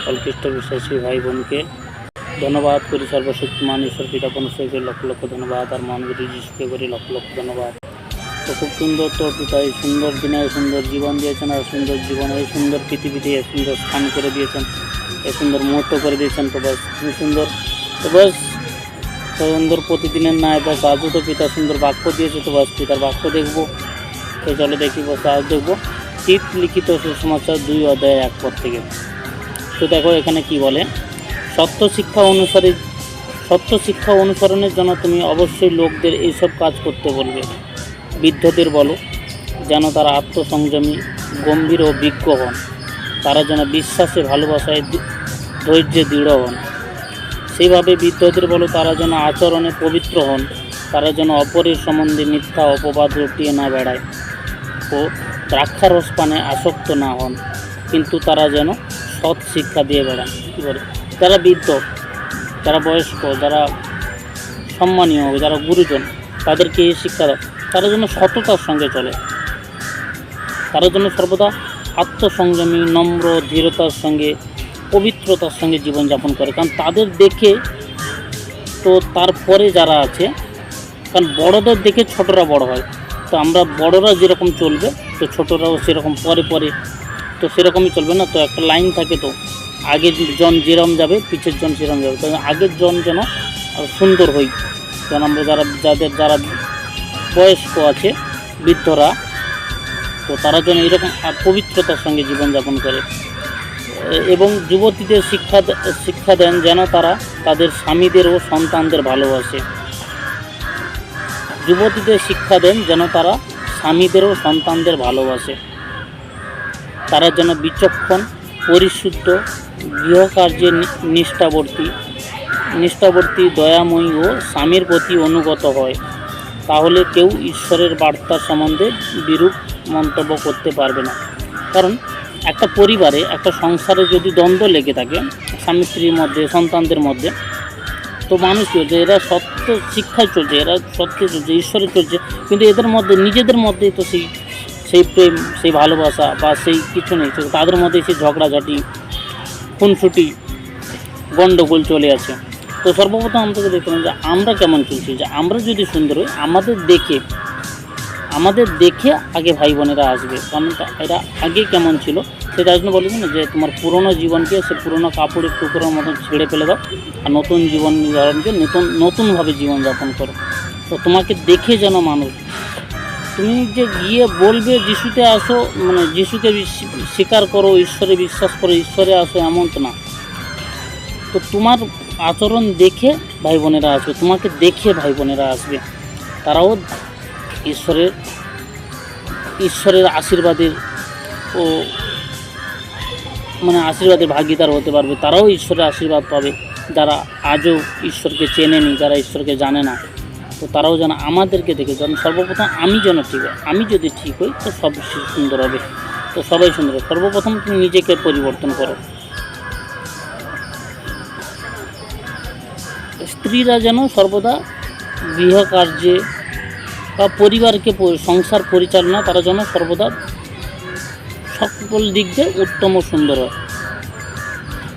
সকল খ্রিস্ট বিশ্বাসী ভাই বোনকে ধন্যবাদ করি সর্বশক্তিমান ঈশ্বর পিতা পনশ্বরকে লক্ষ লক্ষ ধন্যবাদ, আর মহানবী যিশুকে করি লক্ষ লক্ষ ধন্যবাদ। তো খুব সুন্দর তো পিতা, এই সুন্দর দিনে সুন্দর জীবন দিয়েছেন, আর সুন্দর জীবন, এই সুন্দর পৃথিবীতে এই সুন্দর স্থান করে দিয়েছেন, এই সুন্দর মুহূর্ত করে দিয়েছেন, তো বাস খুবই সুন্দর। তো বাস সুন্দর প্রতিদিনের ন্যায় বাস আজও তো পিতা সুন্দর বাক্য দিয়েছে, তো বাস পিতার বাক্য দেখব। তো চলো দেখি বাস আজ দেখব। চিত লিখিত সুসমাচার দুই অধ্যায় এক পর থেকে। তো দেখো এখানে কি বলে, সত্য শিক্ষা অনুসারে, সত্য শিক্ষা অনুসরণের জন্য তুমি অবশ্যই লোকদের এইসব কাজ করতে বলবে। বৃদ্ধদের বলো, যেন তারা আত্মসংযমী, গম্ভীর ও বিজ্ঞ হন। তারা যেন বিশ্বাসে, ভালোবাসায় ধৈর্যে দৃঢ় হন। সেইভাবে বৃদ্ধদের বলো, তারা যেন আচরণে পবিত্র হন। তারা যেন অপরের সম্বন্ধে মিথ্যা অপবাদ রটিয়ে না বেড়ায় ও দ্রাক্ষারস পানে আসক্ত না হন। কিন্তু তারা যেন সৎ শিক্ষা দিয়ে বেড়ান কী বলে? যারা বৃদ্ধ, যারা বয়স্ক, যারা সম্মানীয়, যারা গুরুজন, তাদেরকে এই শিক্ষা দাও তারা যেন সততার সঙ্গে চলে। তারা যেন সর্বদা আত্মসংযমী, নম্র ধীরতার সঙ্গে, পবিত্রতার সঙ্গে জীবনযাপন করে। কারণ তাদের দেখে তো তারপরে যারা আছে, কারণ বড়দের দেখে ছোটরা বড় হয়। তো আমরা বড়রা যেরকম চলবে, তো ছোটরাও সেরকম পরে পরে তো সেরকমই চলবে না, তো একটা লাইন থাকে তো, আগের জন যেরম যাবে, পিছের জন সেরম যাবে। তো আগের জন যেন সুন্দর হই। যেন আমরা যারা, যাদের, যারা বয়স্ক আছে, বৃদ্ধরা, তো তারা যেন এরকম পবিত্রতার সঙ্গে জীবনযাপন করে। এবং যুবতীদের শিক্ষা শিক্ষা দেন যেন তারা তাদের স্বামীদের ও সন্তানদের ভালোবাসে। যুবতীদের শিক্ষা দেন যেন তারা স্বামীদের ও সন্তানদের ভালোবাসে। তারা যেন বিচক্ষণ, পরিশুদ্ধ, গৃহকার্যে নিষ্ঠাবর্তী। নিষ্ঠাবর্তী, দয়াময়ী ও স্বামীর প্রতি অনুগত হয়। তাহলে কেউ ঈশ্বরের বার্তা সম্বন্ধে বিরূপ মন্তব্য করতে পারবে না। কারণ একটা পরিবারে, একটা সংসারে যদি দ্বন্দ্ব লেগে থাকে, স্বামী স্ত্রীর মধ্যে, সন্তানদের মধ্যে, তো মানুষ হচ্ছে এরা সত্য শিক্ষায় চলছে, এরা সত্যি চলছে, ঈশ্বরে চলছে, কিন্তু এদের মধ্যে, নিজেদের মধ্যেই তো সেই সেই প্রেম, সেই ভালোবাসা বা সেই কিছু নেই। তাদের মধ্যে সেই ঝগড়াঝাটি, খুনসুটি গণ্ডগোল চলে আছে তো সর্বপ্রথম আমাদেরকে দেখতে যে আমরা কেমন চলছি যে আমরা যদি সুন্দর হই, আমাদের দেখে আমাদের দেখে আগে ভাই বোনেরা আসবে। কারণ এরা আগে কেমন ছিল সেটার জন্য বলে না যে তোমার পুরনো জীবনকে, সে পুরনো কাপড়ের টুকরোর মতন ছেড়ে ফেলে দাও আর নতুন জীবন নির্ধারণকে নতুন, নতুনভাবে জীবনযাপন করো। তো তোমাকে দেখে যেন মানুষ তুমি যে গিয়ে বলবে যিশুতে আসো মানে যিশুকে স্বীকার করো, ঈশ্বরে বিশ্বাস করো, ঈশ্বরে আসো এমন তো না। তো তোমার আচরণ দেখে ভাই বোনেরা আসবে, তোমাকে দেখে ভাই বোনেরা আসবে। তারাও ঈশ্বরের ঈশ্বরের আশীর্বাদের ও মানে আশীর্বাদের ভাগিদার হতে পারবে। তারাও ঈশ্বরের আশীর্বাদ পাবে। যারা আজও ঈশ্বরকে চেনেনি, যারা ঈশ্বরকে জানে না। তো তারাও যেন আমাদেরকে দেখে যেন সর্বপ্রথম আমি যেন ঠিক হয় আমি যদি ঠিক হই, তো সব সুন্দর হবে। তো সবাই সুন্দর হবে। সর্বপ্রথম তুমি নিজেকে পরিবর্তন করো। স্ত্রীরা যেন সর্বদা গৃহকার্যে বা পরিবারকে সংসার পরিচালনা, তারা যেন সর্বদা সকল দিক দিয়ে উত্তম সুন্দর হয়।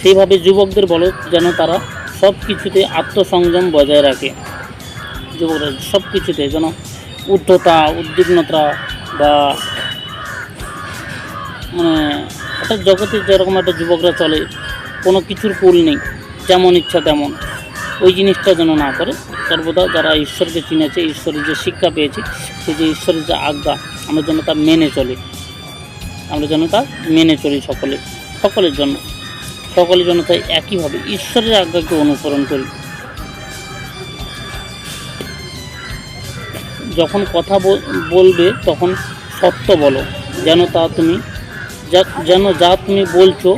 সেইভাবে যুবকদের বলো যেন তারা সব কিছুতে আত্মসংযম বজায় রাখে। যুবকরা সব কিছুতে যেন উদ্ধতা, উদ্বিগ্নতা বা মানে একটা জগতে যেরকম একটা যুবকরা চলে, কোনো কিছুর কুল নেই, যেমন ইচ্ছা তেমন। ওই জিনিসটা যেন না করে। সর্বদা যারা ঈশ্বরকে চিনেছে, ঈশ্বরের যে শিক্ষা পেয়েছে সেই যে ঈশ্বরের যে আজ্ঞা, আমরা যেন তা মেনে চলি। আমরা যেন তা মেনে চলি সকলে, সকলের জন্য। সকলের জন্য তাই একইভাবে ঈশ্বরের আজ্ঞাকে অনুসরণ করি। যখন কথা বলবে তখন সত্য বলো। যেন তা তুমি যেন যা তুমি বলছো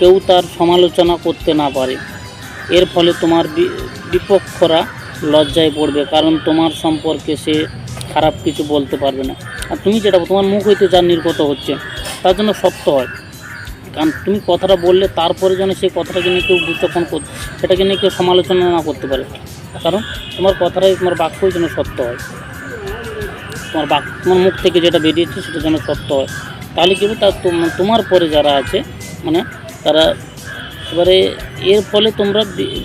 কেউ তার সমালোচনা করতে না পারে। এর ফলে তোমার বিপক্ষরা লজ্জায় পড়বে, কারণ তোমার সম্পর্কে সে খারাপ কিছু বলতে পারবে না। আর তুমি যেটা তোমার মুখ হইতে যা নির্গত হচ্ছে, তার জন্য সত্য হয়। কারণ তুমি কথাটা বললে তারপরে যেন সেই কথাটাকে নিয়ে কেউ বিচক্ষণ করতে সেটাকে নিয়ে কেউ সমালোচনা না করতে পারে। কারণ তোমার কথাটাই, তোমার বাক্যই যেন সত্য হয়। তোমার বাক, তোমার মুখ থেকে যেটা বেরিয়েছে সেটা যেন সত্য হয়। তাহলে কী হবে তার তোমার পরে যারা আছে মানে তারা এবারে এর ফলে তোমরা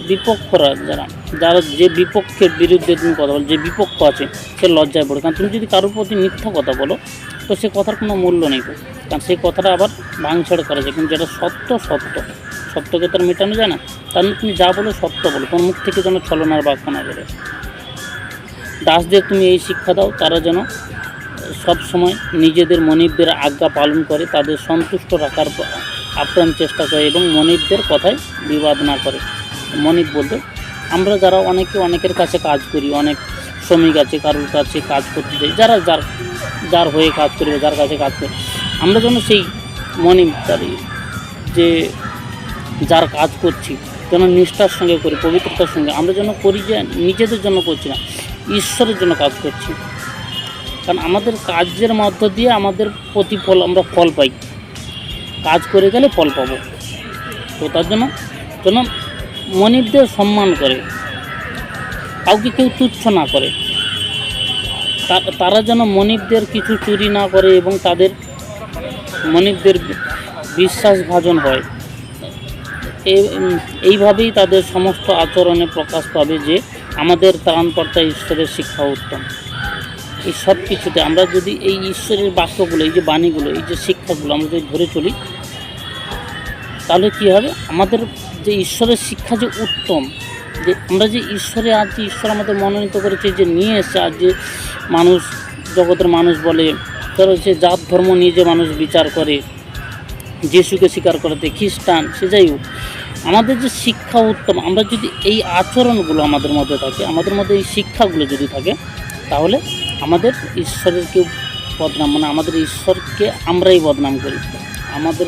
বিপক্ষরা যারা যারা যে বিপক্ষের বিরুদ্ধে তুমি কথা বলো, যে বিপক্ষ আছে, সে লজ্জায় পড়ে। কারণ তুমি যদি কারোর প্রতি মিথ্যা কথা বলো, তো সে কথার কোনো মূল্য নেই। তো কারণ সেই কথাটা আবার ভাঙছড় করা যায় কিন্তু যেটা সত্য সত্য। সত্যকে তার মেটানো যায় না। তার তুমি যা বলো সত্য বলো। তোমার মুখ থেকে যেন ছলনার বাক্য না বেরোয়। দাসদের তুমি এই শিক্ষা দাও, তারা যেন সব সময় নিজেদের মনিবদের আজ্ঞা পালন করে, তাদের সন্তুষ্ট রাখার আপ্রাণ চেষ্টা করে এবং মনিবদের কথায় বিবাদ না করে। মনিব বলতে আমরা যারা অনেকে অনেকের কাছে কাজ করি, অনেক শ্রমিক আছে, কারোর কাছে কাজ করতে যাই, যারা যার যার হয়ে কাজ করবে যার কাছে কাজ করি, আমরা যেন সেই মনিব তার যে যার কাজ করছি, যেন নিষ্ঠার সঙ্গে করি, পবিত্রতার সঙ্গে, আমরা যেন করি যে নিজেদের জন্য করছি না। ঈশ্বরের জন্য কাজ করছি। কারণ আমাদের কাজের মধ্য দিয়ে আমাদের প্রতিফল আমরা ফল পাই। কাজ করে গেলে ফল পাবো। তো তার জন্য, যেন মনিবদের সম্মান করে, কাউকে কেউ তুচ্ছ না করে। তারা যেন মনিবদের কিছু চুরি না করে এবং তাদের মনিবদের বিশ্বাসভাজন হয়। এ- এইভাবেই তাদের সমস্ত আচরণে প্রকাশ পাবে যে আমাদের ত্রাণকর্তা ঈশ্বরের শিক্ষা উত্তম। এই সব কিছুতে আমরা যদি এই ঈশ্বরের বাক্যগুলো, এই যে বাণীগুলো, এই যে শিক্ষাগুলো আমরা যদি ধরে চলি, তাহলে কী হবে? আমাদের যে ঈশ্বরের শিক্ষা যে উত্তম, যে আমরা যে ঈশ্বরে আজ যে ঈশ্বর আমাদের মনোনীত করেছে, যে নিয়ে এসছে আজ যে মানুষ, জগতের মানুষ বলে, ধরো যে জাত, ধর্ম নিয়ে যে মানুষ বিচার করে, যিশুকে স্বীকার করতে খ্রিস্টান, সে যাই হোক আমাদের যে শিক্ষা উত্তম, আমরা যদি এই আচরণগুলো আমাদের মধ্যে থাকে, আমাদের মধ্যে এই শিক্ষাগুলো যদি থাকে, তাহলে আমাদের ঈশ্বরের কেউ বদনাম মানে আমাদের ঈশ্বরকে আমরাই বদনাম করি। আমাদের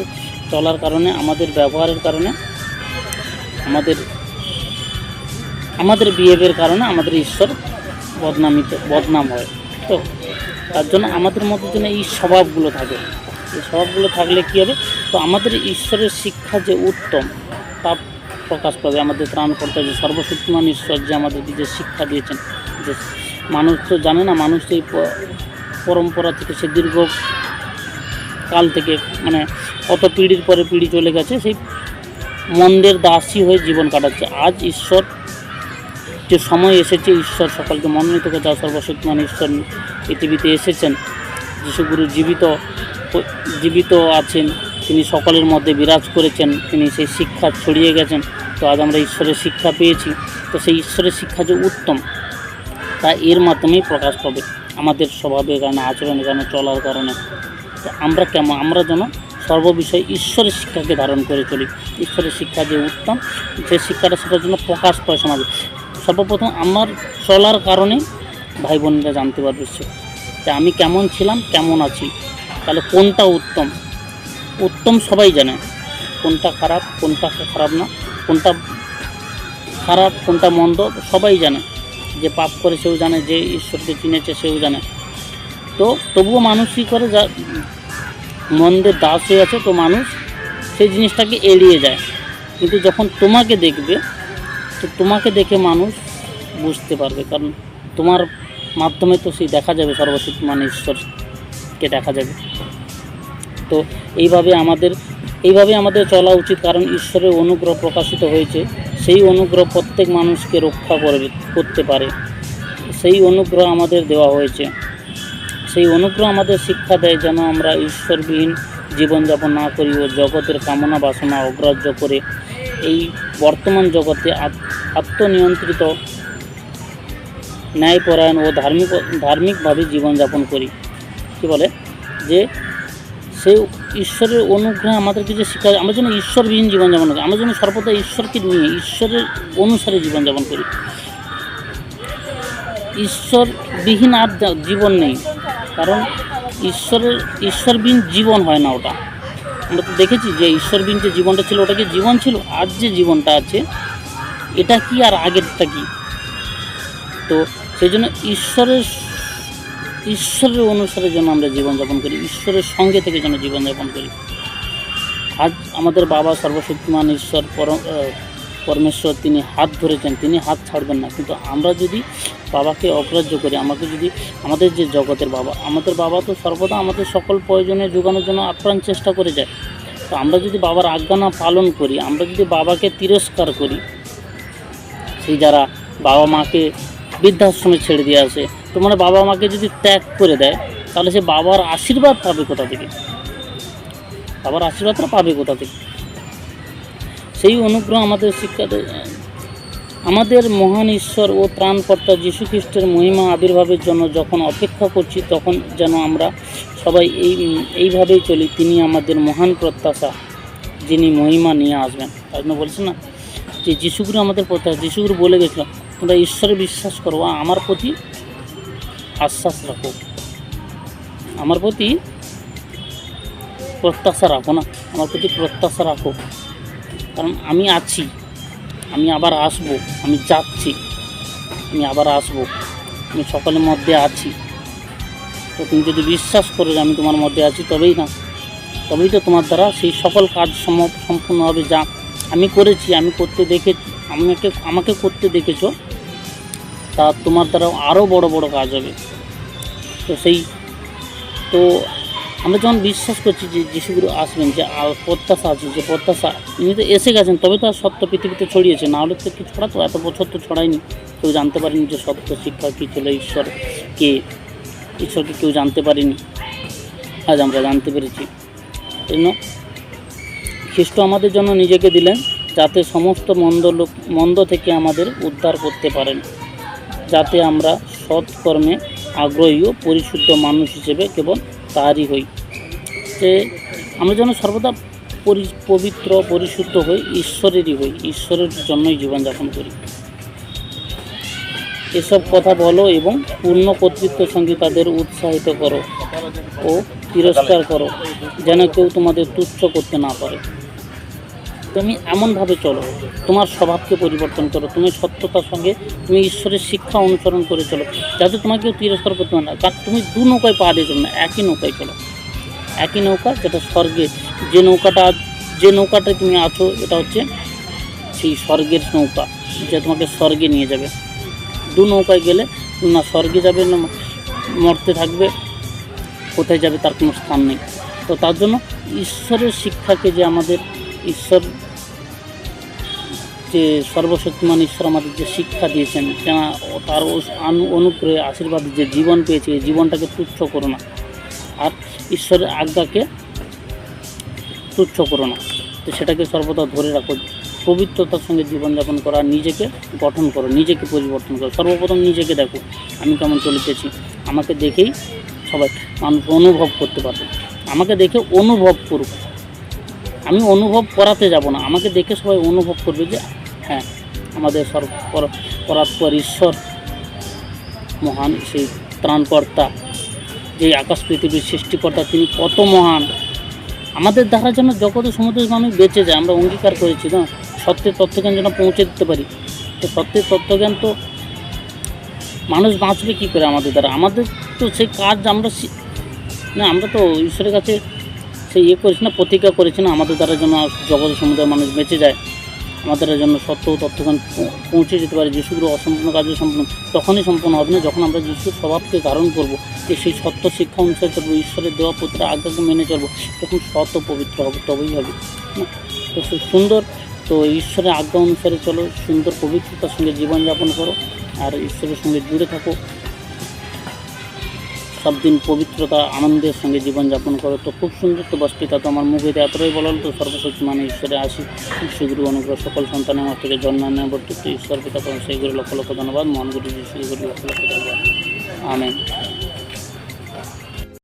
চলার কারণে, আমাদের ব্যবহারের কারণে, আমাদের আমাদের বিহেভের কারণে আমাদের ঈশ্বর বদনামিত, বদনাম হয়। তো, তার জন্য আমাদের মধ্যে যেন এই স্বভাবগুলো থাকে। এই স্বভাবগুলো থাকলে কী হবে? তো আমাদের ঈশ্বরের শিক্ষা যে উত্তম তা প্রকাশ পাবে আমাদের ত্রাণকর্তা যে সর্বশক্তিমান ঈশ্বর যে আমাদেরকে যে শিক্ষা দিয়েছেন, যে মানুষ তো জানে না, মানুষ এই পরম্পরা থেকে সে দীর্ঘ কাল থেকে মানে কত পিঢ়ির পরে পিঢ়ি চলে গেছে, সেই মন্দের দাসী হয়ে জীবন কাটাচ্ছে। আজ ঈশ্বর যে সময় এসেছে, ঈশ্বর সকলকে মনোনীত করে যা সর্বশক্তিমান ঈশ্বর পৃথিবীতে এসেছেন। যিশুগুরু জীবিত জীবিত আছেন। তিনি সকলের মধ্যে বিরাজ করেছেন, তিনি সেই শিক্ষা ছড়িয়ে গেছেন। তো আজ আমরা ঈশ্বরের শিক্ষা পেয়েছি। তো সেই ঈশ্বরের শিক্ষা যে উত্তম, তা এর মাধ্যমেই প্রকাশ পাবে আমাদের স্বভাবের কারণে, আচরণের কারণে, চলার কারণে। তো আমরা কেমন, আমরা যেন সর্ববিষয়ে ঈশ্বরের শিক্ষাকে ধারণ করে চলি। ঈশ্বরের শিক্ষা যে উত্তম, যে শিক্ষাটা সেটার জন্য প্রকাশ পায় সমাজে। সর্বপ্রথম আমার চলার কারণে ভাই বোনেরা জানতে পারবে সে আমি কেমন ছিলাম, কেমন আছি, তাহলে কোনটা উত্তম? উত্তম সবাই জানে কোনটা খারাপ কোনটা খারাপ না, কোনটা খারাপ, কোনটা মন্দ সবাই জানে। যে পাপ করে সেও জানে, যে ঈশ্বরকে চিনেছে সেও জানে। তো তবুও মানুষ কী করে? যা মন্দের দাস হয়ে আছে, তো মানুষ সেই জিনিসটাকে এড়িয়ে যায়। কিন্তু যখন তোমাকে দেখবে, তো তোমাকে দেখে মানুষ বুঝতে পারবে। কারণ তোমার মাধ্যমে তো সেই দেখা যাবে সর্বশক্তিমান ঈশ্বরকে দেখা যাবে। তো এইভাবে আমাদের এইভাবে আমাদের চলা উচিত কারণ ঈশ্বরের অনুগ্রহ প্রকাশিত হয়েছে। সেই অনুগ্রহ প্রত্যেক মানুষকে রক্ষা করবে করতে পারে। সেই অনুগ্রহ আমাদের দেওয়া হয়েছে। সেই অনুগ্রহ আমাদের শিক্ষা দেয় যেন আমরা ঈশ্বরবিহীন জীবনযাপন না করি ও জগতের কামনা বাসনা অগ্রাহ্য করে এই বর্তমান জগতে আত- আত্মনিয়ন্ত্রিত ন্যায়পরায়ণ ও ধার্মিক, ধার্মিকভাবে জীবনযাপন করি। কী বলে? যে সে ঈশ্বরের অনুগ্রহে আমাদেরকে যে শিক্ষা আমরা যেন ঈশ্বরবিহীন জীবনযাপন করি, আমরা যেন সর্বদা ঈশ্বরকে নিয়ে, ঈশ্বরের অনুসারে জীবনযাপন করি। ঈশ্বরবিহীন আর জীবন নেই, কারণ ঈশ্বরের ঈশ্বরবিহীন জীবন হয় না ওটা। আমরা তো দেখেছি যে ঈশ্বরবিহীন যে জীবনটা ছিল, ওটা কি জীবন ছিল? আজ যে জীবনটা আছে, এটা কি আর আগেরটা কি? তো সেই জন্য ঈশ্বরের ঈশ্বরের অনুসারে যেন আমরা জীবনযাপন করি, ঈশ্বরের সঙ্গে থেকে যেন জীবনযাপন করি। আজ আমাদের বাবা সর্বশক্তিমান ঈশ্বর, পরম পরমেশ্বর, তিনি হাত ধরেছেন, তিনি হাত ছাড়বেন না। কিন্তু আমরা যদি বাবাকে অগ্রাহ্য করি, আমাকে যদি আমাদের যে জগতের বাবা, আমাদের বাবা তো সর্বদা আমাদের সকল প্রয়োজনে যোগানোর জন্য আপ্রাণ চেষ্টা করে যায়। তো আমরা যদি বাবার আজ্ঞা না পালন করি, আমরা যদি বাবাকে তিরস্কার করি, সেই যারা বাবা মাকে বৃদ্ধাশ্রমে ছেড়ে দিয়ে আসে তো মানে বাবা মাকে যদি ত্যাগ করে দেয়, তাহলে সে বাবার আশীর্বাদ পাবে কোথা থেকে? বাবার আশীর্বাদটা পাবে কোথা থেকে? সেই অনুগ্রহ আমাদের শিক্ষা দেয় আমাদের মহান ঈশ্বর ও ত্রাণকর্তা যীশু খ্রিস্টের মহিমা আবির্ভাবের জন্য যখন অপেক্ষা করছি, তখন যেন আমরা সবাই এই, এইভাবেই চলি, তিনি আমাদের মহান প্রত্যাশা, যিনি মহিমা নিয়ে আসবেন। তাই জন্য বলছেন না যে যিশুগুরু আমাদের প্রত্যাশা, যিশুগুরু বলে গেছিল, তোমরা ঈশ্বরে বিশ্বাস করো, আমার প্রতি আশ্বাস রাখো। আমার প্রতি প্রত্যাশা রাখো না। আমার প্রতি প্রত্যাশা রাখো। কারণ আমি আছি। আমি আবার আসব। আমি যাচ্ছি। আমি আবার আসব। আমি সকলের মধ্যে আছি। তো তুমি যদি বিশ্বাস করো যে আমি তোমার মধ্যে আছি, তবেই না। তবেই তো তোমার দ্বারা সেই সকল কাজ সম- সম্পূর্ণ হবে যা আমি করেছি, আমি করতে দেখে আমাকে আমাকে করতে দেখেছ তা তোমার দ্বারা আরও বড় বড় কাজ হবে। তো সেই, তো আমরা যখন বিশ্বাস করছি যে যিশুগুরু আসবেন, যে প্রত্যাশা আছে, যে প্রত্যাশা, ইনি তো এসে গেছেন, তবে তো আর সত্য পৃথিবীতে ছড়িয়েছে, না হলে তো কি ছড়াতো? এত বছর তো ছড়ায়নি। কেউ জানতে পারেনি যে সত্য শিক্ষা কী ছিল, ঈশ্বর কে ঈশ্বরকে কেউ জানতে পারেনি। আজ আমরা জানতে পেরেছি। জন্য খ্রিস্ট আমাদের জন্য নিজেকে দিলেন, যাতে সমস্ত মন্দ লোক, মন্দ থেকে আমাদের উদ্ধার করতে পারেন। যাতে আমরা সৎকর্মে আগ্রহী ও পরিশুদ্ধ মানুষ হিসেবে কেবল তারই হই। যে আমরা যেন সর্বদা পরি, পবিত্র, পরিশুদ্ধ হই, ঈশ্বরেরই হই, ঈশ্বরের জন্যই জীবনযাপন করি। এসব কথা বলো এবং পূর্ণ কর্তৃত্বের সঙ্গে তাদের উৎসাহিত করো ও তিরস্কার করো, যেন কেউ তোমাদের তুচ্ছ করতে না পারে। তুমি এমনভাবে চলো, তোমার স্বভাবকে পরিবর্তন করো, তুমি সত্যতার সঙ্গে তুমি ঈশ্বরের শিক্ষা অনুসরণ করে চলো, যাতে তোমাকে তিরস্কার করতে না। কারণ তুমি দু নৌকায় পা দিয়ে চলো না, একই নৌকায় চলো। একই নৌকা যেটা স্বর্গে যে নৌকাটা, যে নৌকাটায় তুমি আছো, এটা হচ্ছে সেই স্বর্গের নৌকা, যে তোমাকে স্বর্গে নিয়ে যাবে। দু নৌকায় গেলে না স্বর্গে যাবে, না মরতে থাকবে, কোথায় যাবে তার কোনো স্থান নেই। তো তার জন্য ঈশ্বরের শিক্ষাকে যে আমাদের ঈশ্বর যে সর্বশক্তিমান ঈশ্বর আমাদের যে শিক্ষা দিয়েছেন যেন তার অনুগ্রহে আশীর্বাদ যে জীবন পেয়েছে জীবনটাকে তুচ্ছ করো না। আর ঈশ্বরের আজ্ঞাকে তুচ্ছ করো না। তো সেটাকে সর্বদা ধরে রাখো। পবিত্রতার সঙ্গে জীবনযাপন করা, নিজেকে গঠন করো, নিজেকে পরিবর্তন করো। সর্বপ্রথম নিজেকে দেখো, আমি কেমন চলিতেছি আমাকে দেখেই সবাই মানুষ অনুভব করতে পারবে। আমাকে দেখে অনুভব করুক। আমি অনুভব করাতে যাব না। আমাকে দেখে সবাই অনুভব করবে যে হ্যাঁ আমাদের সর পর- পরাৎপর ঈশ্বর, মহান সেই ত্রাণকর্তা যে আকাশ পৃথিবীর সৃষ্টিকর্তা, তিনি কত মহান। আমাদের দ্বারা যেন জগতে সমুদ্র মানুষ বেঁচে যায়, আমরা অঙ্গীকার করেছি, না? সত্যের তত্ত্বজ্ঞান যেন পৌঁছে দিতে পারি। তো সত্যের তত্ত্বজ্ঞান তো মানুষ বাঁচবে কী করে আমাদের দ্বারা? আমাদের তো সেই কাজ আমরা না, আমরা তো ঈশ্বরের কাছে সেই ইয়ে করেছি না, প্রতিজ্ঞা করেছি না, আমাদের দ্বারা যেন জগতের সমুদ্রের মানুষ বেঁচে যায়, আমাদের জন্য সত্য তত্ত্বজ্ঞান পৌঁছে যেতে পারে যিশুগুলো অসম্পূর্ণ কাজে সম্পূর্ণ, তখনই সম্পূর্ণ হবে না যখন আমরা যিশুর স্বভাবকে ধারণ করব, যে সেই সত্য শিক্ষা অনুসারে চলবো, ঈশ্বরের দেওয়া পুত্রের আজ্ঞাকে মেনে চলবো, তখন ও পবিত্র হবে, তবেই হবে তো সে, সুন্দর, তো ঈশ্বরের আজ্ঞা অনুসারে চলো, সুন্দর পবিত্রতার সঙ্গে জীবনযাপন করো, আর ঈশ্বরের সঙ্গে জুড়ে থাকো সব দিন পবিত্রতা, আনন্দের সঙ্গে জীবনযাপন করো। তো খুব সুন্দর তো বস পিতা তো আমার মুখে এতটাই বলাল তো সর্বশক্তি মানে ঈশ্বরে আসি। সেগুলো অনুগ্রহ, সকল সন্তানের আমার থেকে জন্ম নেয় বর্তিত ঈশ্বর পিতা তো সেইগুলো লক্ষ লক্ষ ধন্যবাদ। মহান গুরু যিশু গুরু, লক্ষ লক্ষ ধন্যবাদ। আমেন।